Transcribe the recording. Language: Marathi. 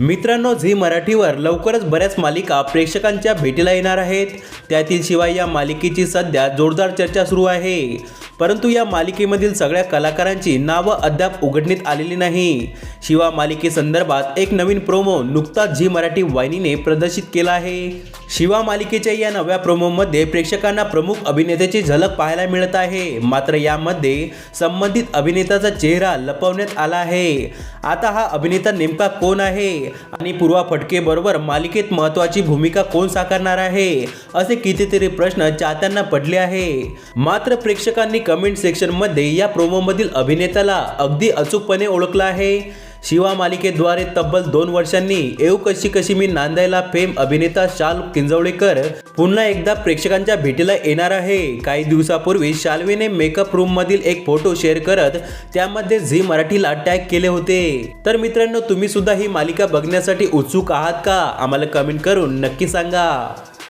मित्रांनो झी मराठीवर लवकरच बऱ्याच मालिका प्रेक्षकांच्या भेटीला येणार आहेत. त्यातील शिवाय या मालिकेची सध्या जोरदार चर्चा सुरू आहे. परंतु या मालिकेमधील सगळ्या कलाकारांची नावं अद्याप उघडण्यात आलेली नाही. शिवा मालिकेसंदर्भात एक नवीन प्रोमो नुकताच झी मराठी वाहिनीने प्रदर्शित केला आहे. शिवा मालिकेच्या या नव्या प्रोमोमध्ये प्रेक्षकांना प्रमुख अभिनेत्याची झलक पाहायला मिळत आहे. मात्र यामध्ये संबंधित अभिनेत्याचा चेहरा लपवण्यात आला आहे. आता हा अभिनेता नेमका कोण आहे? आणि पूर्वा फटकेबरोबर मालिकेत महत्वाची भूमिका कोण साकारणार आहे? असे कितीतरी प्रश्न चाहत्यांना पडले आहे. मात्र प्रेक्षकांनी कमेंट सेक्शनमध्ये या प्रोमोमधील अभिनेत्याला अगदी अचूकपणे ओळखलं आहे. शिवा मालिकेद्वारे तब्बल दोन वर्षांनी येऊ कशी कशी मी नांदायला फेम अभिनेता शाल किंजवळेकर पुन्हा एकदा प्रेक्षकांच्या भेटीला येणार आहे. काही दिवसापूर्वी शाल्वीने मेकअप रूम मधील एक फोटो शेअर करत त्यामध्ये झी मराठीला टॅग केले होते. तर मित्रांनो तुम्ही सुद्धा ही मालिका बघण्यासाठी उत्सुक आहात का? आम्हाला कमेंट करून नक्की सांगा.